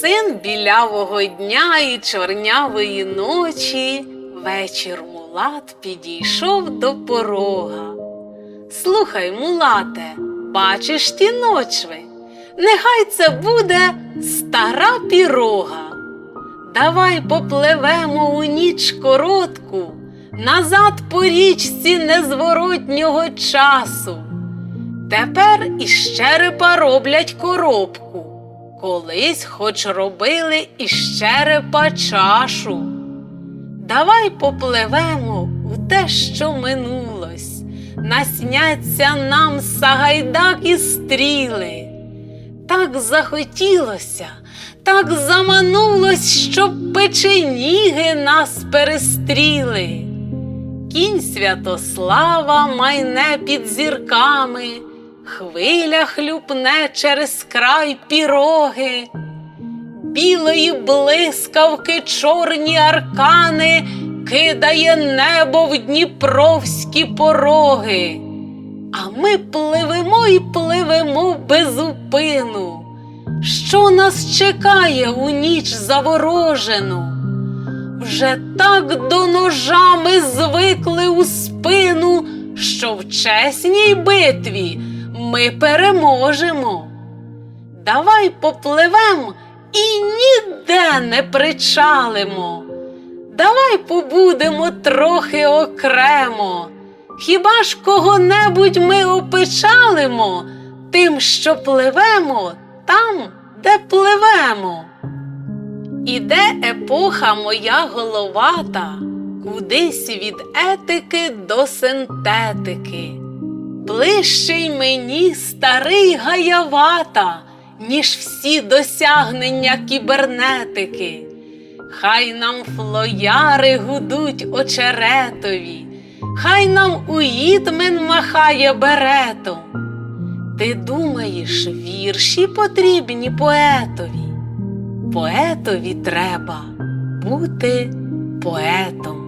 Син білявого дня і чорнявої ночі, вечір мулат підійшов до порога. Слухай, мулате, бачиш ті ночви? Нехай це буде стара пірога. Давай попливемо у ніч коротку, назад по річці незворотнього часу. Тепер із черепа роблять коробку. Колись хоч робили із черепа чашу. Давай попливемо у те, що минулось, насняться нам сагайдак і стріли. Так захотілося, так заманулось, щоб печеніги нас перестріли. Кінь Святослава майне під зірками, хвиля хлюпне через край піроги, білої блискавки чорні аркани кидає небо в дніпровські пороги. А ми пливемо і пливемо без упину. Що нас чекає у ніч заворожену? Вже так до ножа ми звикли у спину, що в чесній битві ми переможемо. Давай попливем і ніде не причалимо. Давай побудемо трохи окремо. Хіба ж кого-небудь ми опечалимо тим, що пливемо там, де пливемо? Іде епоха моя головата, кудись від етики до синтетики. Ближчий мені старий гаявата, ніж всі досягнення кібернетики. Хай нам флояри гудуть очеретові, хай нам уїтмен махає беретом. Ти думаєш, вірші потрібні поетові? Поетові треба бути поетом.